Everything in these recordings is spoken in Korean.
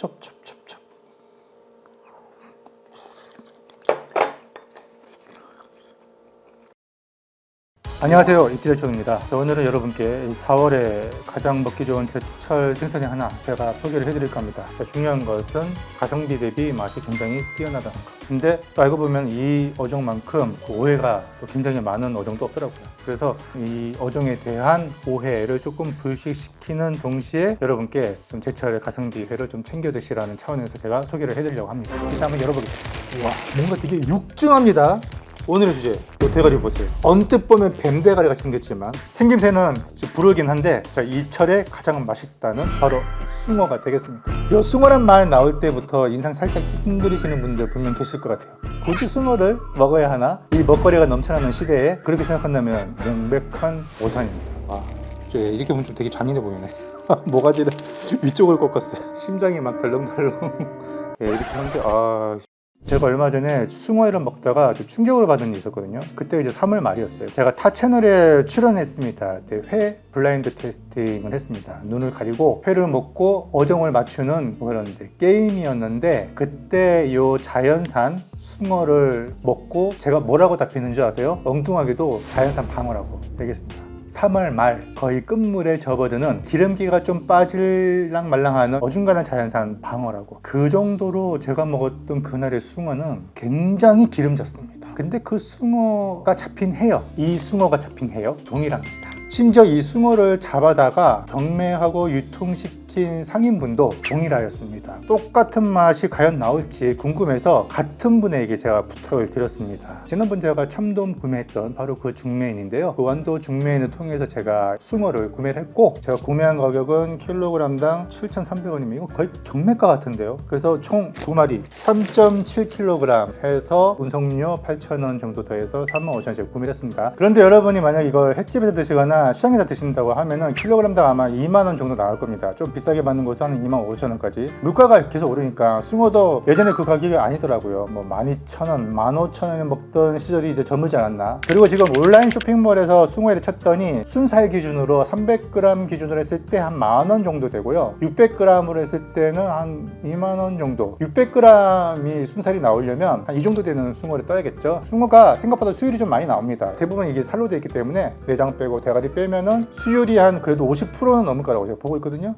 첩첩 안녕하세요. 입지절촌입니다. 오늘은 여러분께 4월에 가장 먹기 좋은 제철 생선이 하나 제가 소개를 해드릴까 합니다. 자, 중요한 것은 가성비 대비 맛이 굉장히 뛰어나다는 것. 근데 또 알고 보면 이 어종만큼 그 오해가 또 굉장히 많은 어종도 없더라고요. 그래서 이 어종에 대한 오해를 조금 불식시키는 동시에 여러분께 좀 제철 가성비 회를 좀 챙겨 드시라는 차원에서 제가 소개를 해드리려고 합니다. 일단 한번 열어보겠습니다. 와 뭔가 되게 육중합니다 오늘의 주제 이 대가리 보세요. 언뜻 보면 뱀 대가리가 생겼지만 생김새는 부르긴 한데 자, 이 철에 가장 맛있다는 바로 숭어가 되겠습니다. 이 숭어란 말 나올 때부터 인상 살짝 찡그리시는 분들 분명 계실 것 같아요. 굳이 숭어를 먹어야 하나? 이 먹거리가 넘쳐나는 시대에 그렇게 생각한다면 명백한 오산입니다. 와, 예, 이렇게 보면 좀 되게 잔인해 보이네. 모가지를 위쪽을 꺾었어요. 심장이 막 덜렁덜렁. 예, 이렇게 하는데 아 제가 얼마 전에 숭어회를 먹다가 좀 충격을 받은 일이 있었거든요. 그때 이제 3월 말이었어요. 제가 타 채널에 출연했습니다. 회 블라인드 테스팅을 했습니다. 눈을 가리고 회를 먹고 어종을 맞추는 그런 이제 게임이었는데 그때 요 자연산 숭어를 먹고 제가 뭐라고 답했는 줄 아세요? 엉뚱하게도 자연산 방어라고 얘기했습니다. 3월 말 거의 끝물에 접어드는 기름기가 좀 빠질랑 말랑하는 어중간한 자연산 방어라고. 그 정도로 제가 먹었던 그날의 숭어는 굉장히 기름졌습니다. 근데 그 숭어가 잡힌 해역 이 숭어가 잡힌 해역 동일합니다. 심지어 이 숭어를 잡아다가 경매하고 유통 시킨 상인분도 동일하였습니다. 똑같은 맛이 과연 나올지 궁금해서 같은 분에게 제가 부탁을 드렸습니다. 지난번 제가 참돔 구매했던 바로 그 중매인인데요. 그 완도 중매인을 통해서 제가 숭어를 구매를 했고 제가 구매한 가격은 킬로그램당 7,300원이면 이거 거의 경매가 같은데요. 그래서 총 두 마리 3.7kg 해서 운송료 8,000원 정도 더해서 35,000원 제가 구매를 했습니다. 그런데 여러분이 만약 이걸 횟집에서 드시거나 시장에서 드신다고 하면은 킬로그램당 아마 2만 원 정도 나올 겁니다. 좀 비싸게 받는 곳은 한 2만 5천 원까지. 물가가 계속 오르니까 숭어도 예전에 그 가격이 아니더라고요. 뭐 12,000원, 15,000원에 먹던 시절이 이제 저물지 않았나. 그리고 지금 온라인 쇼핑몰에서 숭어회를 쳤더니 순살 기준으로 300g 기준으로 했을 때 한 만 원 정도 되고요. 600g으로 했을 때는 한 2만 원 정도. 600g이 순살이 나오려면 한 이 정도 되는 숭어를 떠야겠죠. 숭어가 생각보다 수율이 좀 많이 나옵니다. 대부분 이게 살로 되어 있기 때문에 내장 빼고 대가리 빼면은 수율이 한 그래도 50%는 넘을 거라고 제가 보고 있거든요.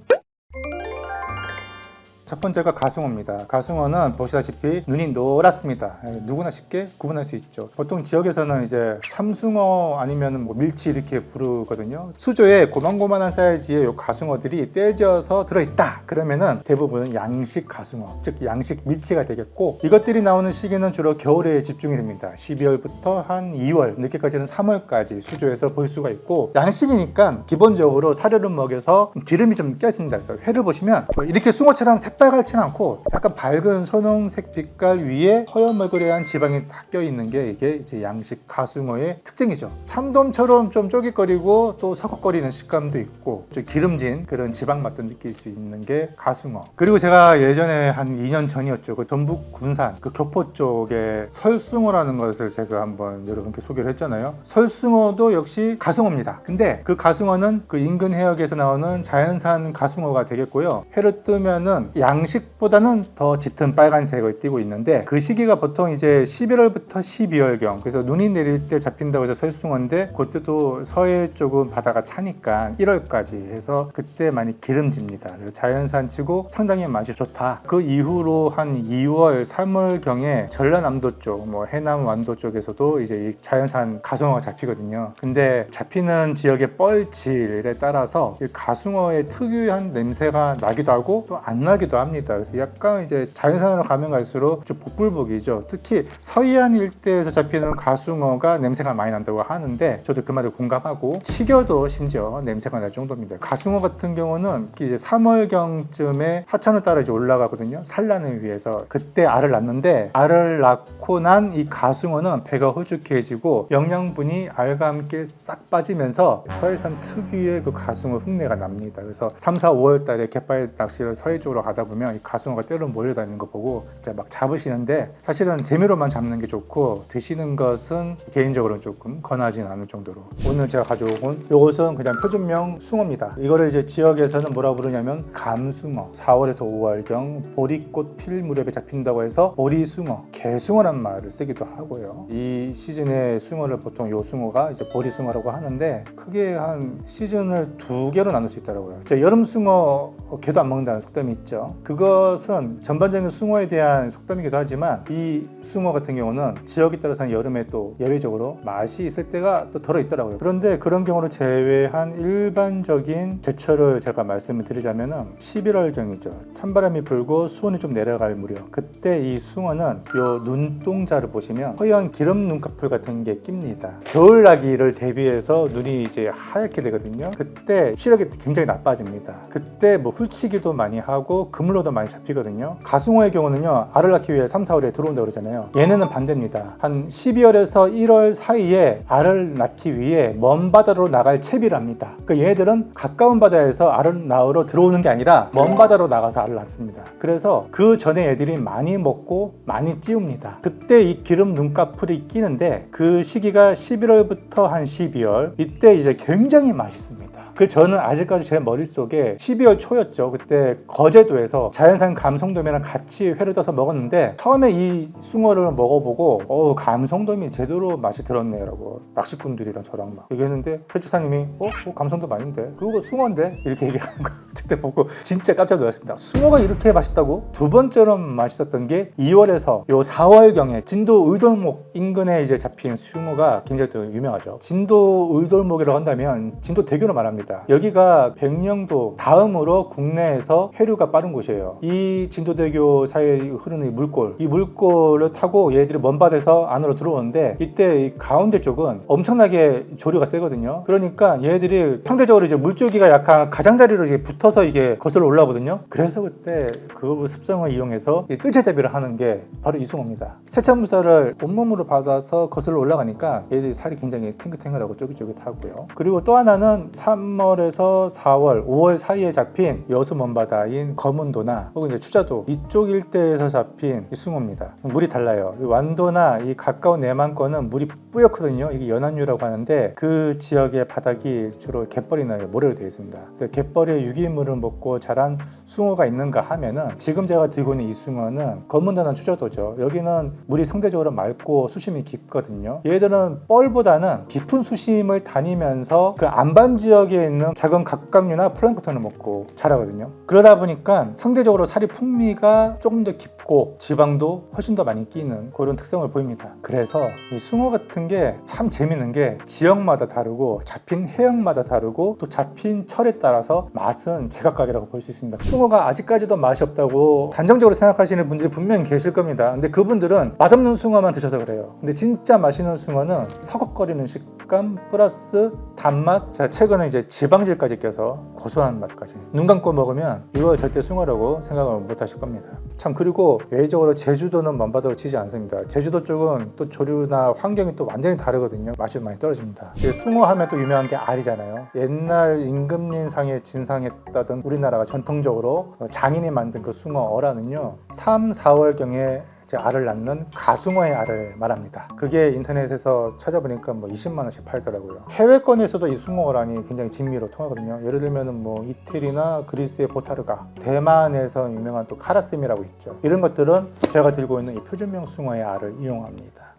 첫 번째가 가숭어입니다. 가숭어는 보시다시피 눈이 노랗습니다. 예, 누구나 쉽게 구분할 수 있죠. 보통 지역에서는 이제 참숭어 아니면 뭐 밀치 이렇게 부르거든요. 수조에 고만고만한 사이즈의 요 가숭어들이 떼져서 들어있다. 그러면은 대부분은 양식 가숭어, 즉 양식 밀치가 되겠고 이것들이 나오는 시기는 주로 겨울에 집중이 됩니다. 12월부터 한 2월, 늦게까지는 3월까지 수조에서 볼 수가 있고 양식이니까 기본적으로 사료를 먹여서 기름이 좀 껴있습니다. 그래서 회를 보시면 뭐 이렇게 숭어처럼 새 빨갛지는 않고 약간 밝은 선홍색 빛깔 위에 허여멀그레한 지방이 딱 껴있는 게 이게 이제 양식 가숭어의 특징이죠. 참돔처럼 좀 쫄깃거리고 또 서걱거리는 식감도 있고 좀 기름진 그런 지방 맛도 느낄 수 있는 게 가숭어. 그리고 제가 예전에 한 2년 전이었죠. 그 전북 군산 그 교포 쪽에 설숭어라는 것을 제가 한번 여러분께 소개를 했잖아요. 설숭어도 역시 가숭어입니다. 근데 그 가숭어는 그 인근 해역에서 나오는 자연산 가숭어가 되겠고요. 해를 뜨면은 양 식보다는 더 짙은 빨간색을 띠고 있는데 그 시기가 보통 이제 11월부터 12월경 그래서 눈이 내릴 때 잡힌다고 해서 설숭어인데 그때도 서해 쪽은 바다가 차니까 1월까지 해서 그때 많이 기름집니다. 그래서 자연산 치고 상당히 맛이 좋다. 그 이후로 한 2월, 3월경에 전라남도 쪽, 뭐 해남 완도 쪽에서도 이제 이 자연산 가숭어가 잡히거든요. 근데 잡히는 지역의 뻘질에 따라서 이 가숭어의 특유한 냄새가 나기도 하고 또 안 나기도 합니다. 그래서 약간 이제 자연산으로 가면 갈수록 좀 복불복이죠. 특히 서해안 일대에서 잡히는 가숭어가 냄새가 많이 난다고 하는데 저도 그 말에 공감하고 식여도 심지어 냄새가 날 정도입니다. 가숭어 같은 경우는 이제 3월경쯤에 하천을 따라 이제 올라가거든요. 산란을 위해서 그때 알을 낳는데 알을 낳고 난 이 가숭어는 배가 홀쭉해지고 영양분이 알과 함께 싹 빠지면서 서해산 특유의 그 가숭어 흉내가 납니다. 그래서 3, 4, 5월 달에 갯바위 낚시를 서해 쪽으로 가다 가다 보면 이 가숭어가 때로 몰려다니는 거 보고 진짜 막 잡으시는데 사실은 재미로만 잡는 게 좋고 드시는 것은 개인적으로 조금 권하진 않을 정도로 오늘 제가 가져온 요것은 그냥 표준명 숭어입니다. 이거를 이제 지역에서는 뭐라 부르냐면 감숭어 4월에서 5월경 보리꽃 필 무렵에 잡힌다고 해서 보리숭어 개숭어란 말을 쓰기도 하고요. 이 시즌의 숭어를 보통 요 숭어가 이제 보리숭어라고 하는데 크게 한 시즌을 두 개로 나눌 수 있더라고요. 저 여름 숭어 개도 안 먹는다는 속담이 있죠. 그것은 전반적인 숭어에 대한 속담이기도 하지만 이 숭어 같은 경우는 지역에 따라서는 여름에 또 예외적으로 맛이 있을 때가 또 들어 있더라고요. 그런데 그런 경우를 제외한 일반적인 제철을 제가 말씀을 드리자면은 11월경이죠. 찬바람이 불고 수온이 좀 내려갈 무렵. 그때 이 숭어는 요 눈동자를 보시면 허연 기름 눈꺼풀 같은 게 낍니다. 겨울 나기를 대비해서 눈이 이제 하얗게 되거든요. 그때 시력이 굉장히 나빠집니다. 그때 뭐 훌치기도 많이 하고 그물로도 많이 잡히거든요. 가숭어의 경우는요. 알을 낳기 위해 3, 4월에 들어온다 그러잖아요. 얘네는 반대입니다. 한 12월에서 1월 사이에 알을 낳기 위해 먼 바다로 나갈 채비를 합니다. 그 얘네들은 가까운 바다에서 알을 낳으러 들어오는 게 아니라 먼 바다로 나가서 알을 낳습니다. 그래서 그 전에 애들이 많이 먹고 많이 찌웁니다. 그때 이 기름 눈꺼풀이 끼는데 그 시기가 11월부터 한 12월 이때 이제 굉장히 맛있습니다. 그 저는 아직까지 제 머릿속에 12월 초였죠. 그때 거제도에서 자연산 감성돔이랑 같이 회를 떠서 먹었는데 처음에 이 숭어를 먹어보고 어 감성돔이 제대로 맛이 들었네 라고 낚시꾼들이랑 저랑 막 얘기했는데 회주사님이 어? 어 감성돔 아닌데 그거 숭어인데 이렇게 얘기하는 거 그때 보고 진짜 깜짝 놀랐습니다. 숭어가 이렇게 맛있다고? 두 번째로 맛있었던 게 2월에서 요 4월경에 진도 의돌목 인근에 이제 잡힌 숭어가 굉장히 또 유명하죠. 진도 의돌목이라고 한다면 진도 대교로 말합니다. 여기가 백령도 다음으로 국내에서 해류가 빠른 곳이에요. 이 진도대교 사이에 흐르는 이 물골, 이 물골을 타고 얘들이 먼 바다에서 안으로 들어오는데 이때 이 가운데 쪽은 엄청나게 조류가 세거든요. 그러니까 얘들이 상대적으로 이제 물줄기가 약한 가장자리로 이제 붙어서 이게 거슬러 올라오거든요. 그래서 그때 그 습성을 이용해서 이 뜨채잡이를 하는 게 바로 이 숭어입니다. 세찬물살을 온몸으로 받아서 거슬러 올라가니까 얘들이 살이 굉장히 탱글탱글하고 쫄깃쫄깃하고요. 그리고 또 하나는 3월에서 4월, 5월 사이에 잡힌 여수 먼바다인 검은도나 혹은 이제 추자도 이쪽 일대에서 잡힌 이 숭어입니다. 물이 달라요. 이 완도나 이 가까운 내만권은 물이 뿌옇거든요. 이게 연안류라고 하는데 그 지역의 바닥이 주로 갯벌이나 모래로 되어 있습니다. 그래서 갯벌에 유기물을 먹고 자란 숭어가 있는가 하면은 지금 제가 들고 있는 이 숭어는 검은도나 추자도죠. 여기는 물이 상대적으로 맑고 수심이 깊거든요. 얘들은 뻘보다는 깊은 수심을 다니면서 그 안반 지역에 있는 작은 각각류나 플랑크톤을 먹고 자라거든요. 그러다 보니까 상대적으로 살이 풍미가 조금 더 깊 고 지방도 훨씬 더 많이 끼는 그런 특성을 보입니다. 그래서 이 숭어 같은 게 참 재밌는 게 지역마다 다르고 잡힌 해역마다 다르고 또 잡힌 철에 따라서 맛은 제각각이라고 볼 수 있습니다. 숭어가 아직까지도 맛이 없다고 단정적으로 생각하시는 분들이 분명히 계실 겁니다. 근데 그분들은 맛없는 숭어만 드셔서 그래요. 근데 진짜 맛있는 숭어는 서걱거리는 식감 플러스 단맛. 제가 최근에 이제 지방질까지 껴서 고소한 맛까지. 눈 감고 먹으면 이거 절대 숭어라고 생각을 못 하실 겁니다. 참 그리고 외적으로 제주도는 먼바다로 치지 않습니다. 제주도 쪽은 또 조류나 환경이 또 완전히 다르거든요. 맛이 많이 떨어집니다. 이 숭어 하면 또 유명한 게 알이잖아요. 옛날 임금님상에 진상했다던 우리나라가 전통적으로 장인이 만든 그 숭어 어라는요. 3, 4월경에 이제 알을 낳는 가숭어의 알을 말합니다. 그게 인터넷에서 찾아보니까 뭐 20만 원씩 팔더라고요. 해외권에서도 이 숭어어란이 굉장히 진미로 통하거든요. 예를 들면은 뭐 이태리나 그리스의 보타르가, 대만에서 유명한 또 카라스미라고 있죠. 이런 것들은 제가 들고 있는 이 표준명 숭어의 알을 이용합니다.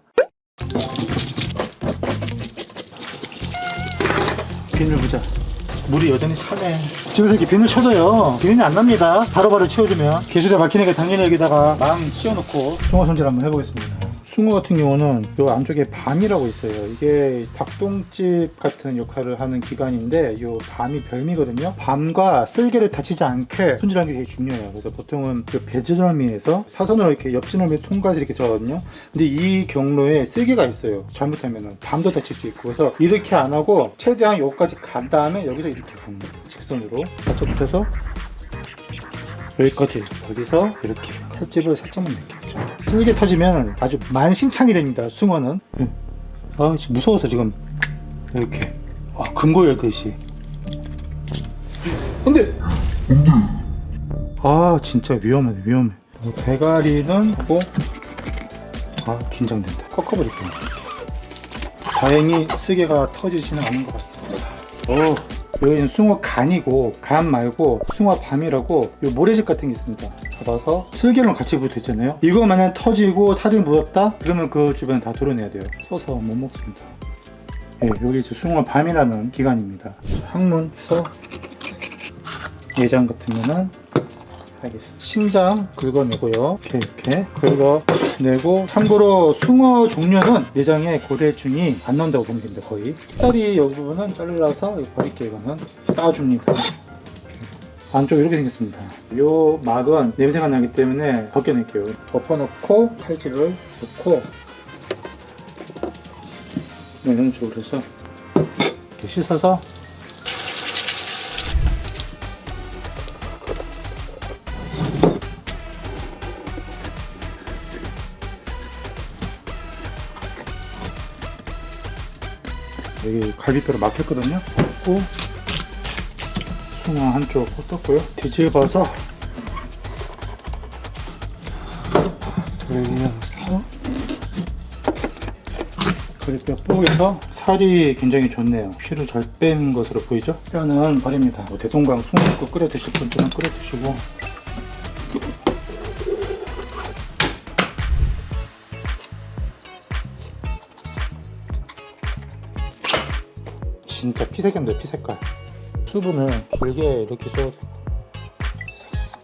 비늘 보자. 물이 여전히 차네. 집에서 이렇게 비늘 쳐도요. 비늘이 안 납니다. 바로바로 치워주면. 개수대 막히니까 당연히 여기다가 망 씌워놓고 숭어 손질 한번 해보겠습니다. 숭어 같은 경우는 요 안쪽에 밤이라고 있어요. 이게 닭똥집 같은 역할을 하는 기관인데 요 밤이 별미거든요. 밤과 쓸개를 다치지 않게 손질하는 게 되게 중요해요. 그래서 보통은 그 배지널미에서 사선으로 이렇게 옆지널미 통과해서 이렇게 들어가거든요. 근데 이 경로에 쓸개가 있어요. 잘못하면은 밤도 다칠 수 있고 그래서 이렇게 안 하고 최대한 여기까지 간 다음에 여기서 이렇게 거예요. 직선으로 살짝 붙여서 여기까지 여기서 이렇게 칼집을 살짝만 이렇게 쓸게 터지면 아주 만신창이 됩니다 숭어는. 응. 아 무서워서 지금 이렇게. 아 금고 열듯이 근데 아 진짜 위험해 위험해. 대가리는 하고 아 긴장된다. 꺾어버릴게요 다행히 쓰개가 터지지는 않은 것 같습니다. 오 여기는 숭어 간이고 간 말고 숭어 밤이라고 요 모래집 같은 게 있습니다. 잡아서 슬개랑 같이 붙어 있잖아요. 이거 만약 터지고 살이 묻었다? 그러면 그 주변 다 도려내야 돼요. 써서 못 먹습니다. 예, 여기 숭어 밤이라는 기관입니다. 항문에서 내장 같으면은 알겠습니다. 신장 긁어내고요. 이렇게 이렇게 긁어내고 참고로 숭어 종류는 내장에 고래균이 안 나온다고 보면 됩니다. 거의 다리 여기 부분은 잘라서 버릴게요. 이거는 따줍니다. 안쪽 이렇게 생겼습니다. 요 막은 냄새가 나기 때문에 벗겨낼게요. 덮어놓고 칼질을 넣고 이런 쪽으로 해서 씻어서 갈비뼈로 막혔거든요. 고 숭어 한쪽 떴고요. 뒤집어서 돌려서 갈비뼈 뽀개서 살이 굉장히 좋네요. 피를 잘 뺀 것으로 보이죠? 뼈는 버립니다. 뭐 대동강 숭어국 끓여 드실 분들은 끓여 드시고 진짜 피색인데 피색깔. 수분을 길게 이렇게 돼요 싹싹싹.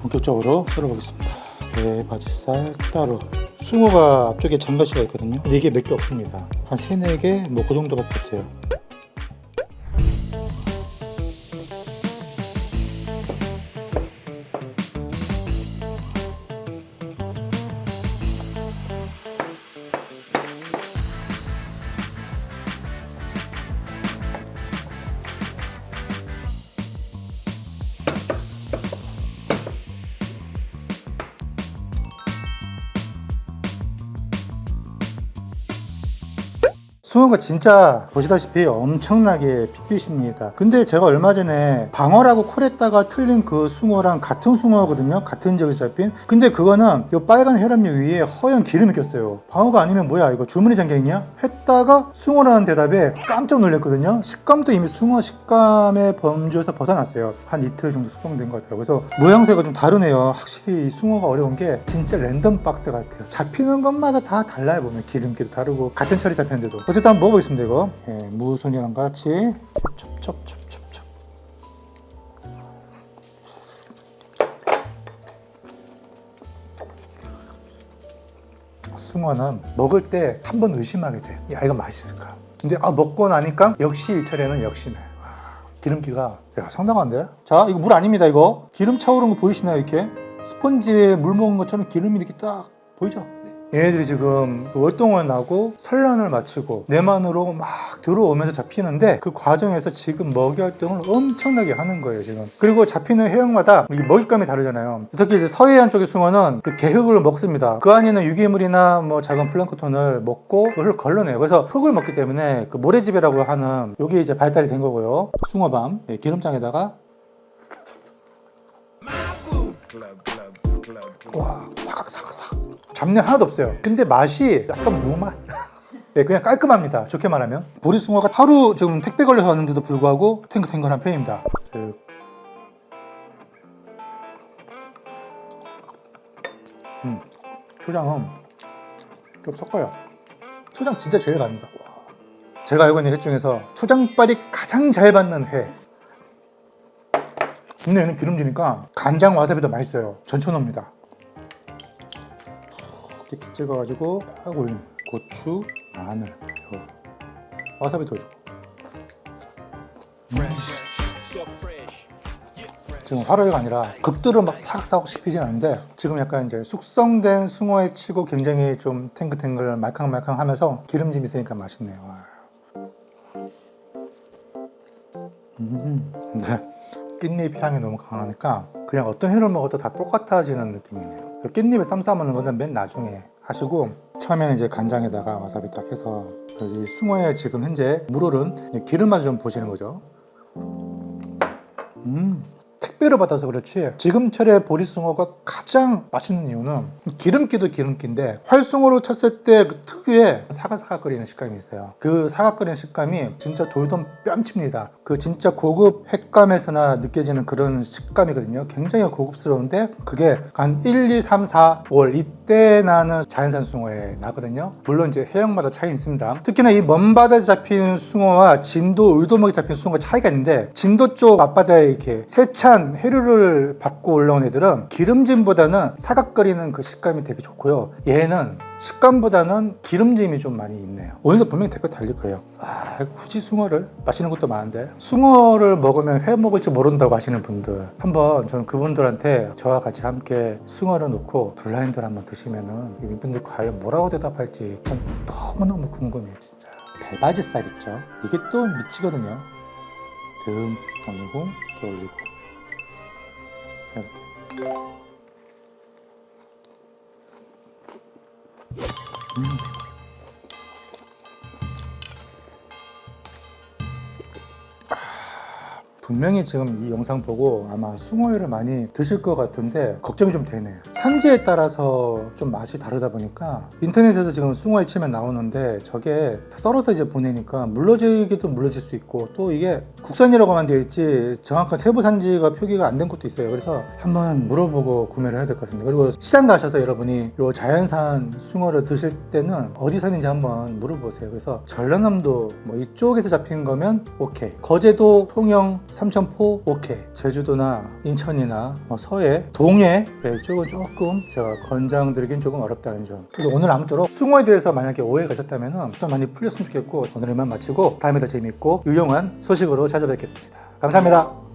본격적으로 썰어보겠습니다. 배 바지살 따로. 숭어가 앞쪽에 장가시가 있거든요. 근데 이게 몇 개 없습니다. 한 3, 4개? 뭐 그 정도밖에 없어요 숭어가 진짜 보시다시피 엄청나게 핏빛입니다. 근데 제가 얼마 전에 방어라고 콜했다가 틀린 그 숭어랑 같은 숭어거든요. 같은 지역에서 잡힌. 근데 그거는 이 빨간 혈압류 위에 허연 기름이 꼈어요. 방어가 아니면 뭐야 이거 주머니 장경이냐? 했다가 숭어라는 대답에 깜짝 놀랐거든요. 식감도 이미 숭어 식감의 범주에서 벗어났어요. 한 이틀 정도 수송된 것 같더라고요. 그래서 모양새가 좀 다르네요. 확실히 이 숭어가 어려운 게 진짜 랜덤 박스 같아요. 잡히는 것마다 다 달라요 보면 기름기도 다르고 같은 철이 잡혔는데도 한번 먹어보겠습니다 이거 예, 무순이랑 같이 첩첩첩첩첩 숭어는 먹을 때 한 번 의심하게 돼. 야 이거 맛있을까? 근데 아 먹고 나니까 역시 이 철에는 역시네. 와, 기름기가 야, 상당한데? 자 이거 물 아닙니다 이거. 기름 차오르는 거 보이시나요 이렇게? 스펀지에 물 먹은 것처럼 기름이 이렇게 딱 보이죠? 얘네들이 지금 월동을 나고 산란을 마치고 내만으로 막 들어오면서 잡히는데 그 과정에서 지금 먹이 활동을 엄청나게 하는 거예요 지금. 그리고 잡히는 해역마다 먹잇감이 다르잖아요. 특히 이제 서해안 쪽의 숭어는 그 개흙을 먹습니다. 그 안에는 유기물이나 뭐 작은 플랑크톤을 먹고 그걸 걸러내요. 그래서 흙을 먹기 때문에 그 모래집이라고 하는 여기 이제 발달이 된 거고요. 숭어밤 예, 기름장에다가. 와 사각사각사각 잡내 하나도 없어요. 근데 맛이 약간 무맛. 네, 그냥 깔끔합니다. 좋게 말하면. 보리숭어가 하루 지금 택배 걸려서 왔는데도 불구하고 탱글탱글한 편입니다. 쓱. 음, 초장은 좀 섞어요. 초장 진짜 제일 받는다. 와. 제가 알고 있는 회 중에서 초장빨이 가장 잘 받는 회. 근데 얘는 기름지니까 간장 와사비도 맛있어요. 전천호입니다 이렇게 찍어가지고 딱 올리면 고추, 마늘, 요 와사비도 올리고 음. 지금 화로가 아니라 극도로 막 싹싹 씹히진 않는데 지금 약간 이제 숙성된 숭어에 치고 굉장히 좀 탱글탱글 말캉말캉 하면서 기름짐이 있으니까 맛있네요. 와. 음, 근데 깻잎 향이 너무 강하니까 그냥 어떤 회를 먹어도 다 똑같아지는 느낌이네요. 깻잎에 쌈 싸먹는 거는 맨 나중에 하시고 처음에는 이제 간장에다가 와사비 딱 해서 여기 숭어에 지금 현재 물오른 기름 맛을 좀 보시는 거죠. 음. 택배로 받아서 그렇지 지금철의 보리숭어가 가장 맛있는 이유는 기름기도 기름기인데 활숭어로 쳤을 때 그 특유의 사각사각거리는 식감이 있어요. 그 사각거리는 식감이 진짜 돌돔 뺨칩니다. 그 진짜 고급 횟감에서나 느껴지는 그런 식감이거든요. 굉장히 고급스러운데 그게 한 1, 2, 3, 4, 5월 이때 나는 자연산 숭어에 나거든요. 물론 이제 해역마다 차이 있습니다. 특히나 이 먼바다에서 잡힌 숭어와 진도 의도목에 잡힌 숭어가 차이가 있는데 진도 쪽 앞바다에 이렇게 세찬 해류를 밟고 올라온 애들은 기름짐보다는 사각거리는 그 식감이 되게 좋고요. 얘는 식감보다는 기름짐이 좀 많이 있네요. 오늘도 분명히 댓글 달릴 거예요. 아, 굳이 숭어를 마시는 것도 많은데 숭어를 먹으면 회 먹을 줄 모른다고 하시는 분들 한번 저는 그분들한테 저와 같이 함께 숭어를 놓고 블라인드를 한번 드시면은 이분들 과연 뭐라고 대답할지 전 너무너무 궁금해요, 진짜. 배바지살 있죠? 이게 또 미치거든요. 듬 올리고 이렇게 올리고 이렇게 음. 분명히 지금 이 영상 보고 아마 숭어회를 많이 드실 것 같은데 걱정이 좀 되네요. 산지에 따라서 좀 맛이 다르다 보니까 인터넷에서 지금 숭어회 치면 나오는데 저게 다 썰어서 이제 보내니까 물러지기도 물러질 수 있고 또 이게 국산이라고만 되어 있지 정확한 세부 산지가 표기가 안 된 것도 있어요. 그래서 한번 물어보고 구매를 해야 될 것 같은데 그리고 시장 가셔서 여러분이 요 자연산 숭어를 드실 때는 어디 사는지 한번 물어보세요. 그래서 전라남도 뭐 이쪽에서 잡힌 거면 오케이. 거제도, 통영, 삼천포 오케이. 제주도나 인천이나 뭐 서해, 동해 네, 이쪽은 조금 제가 권장드리긴 조금 어렵다는 점. 그래서 오늘 아무쪼록 숭어에 대해서 만약에 오해 가셨다면 좀 많이 풀렸으면 좋겠고 오늘 이만 마치고 다음에 더 재밌고 유용한 소식으로 찾아뵙겠습니다. 감사합니다.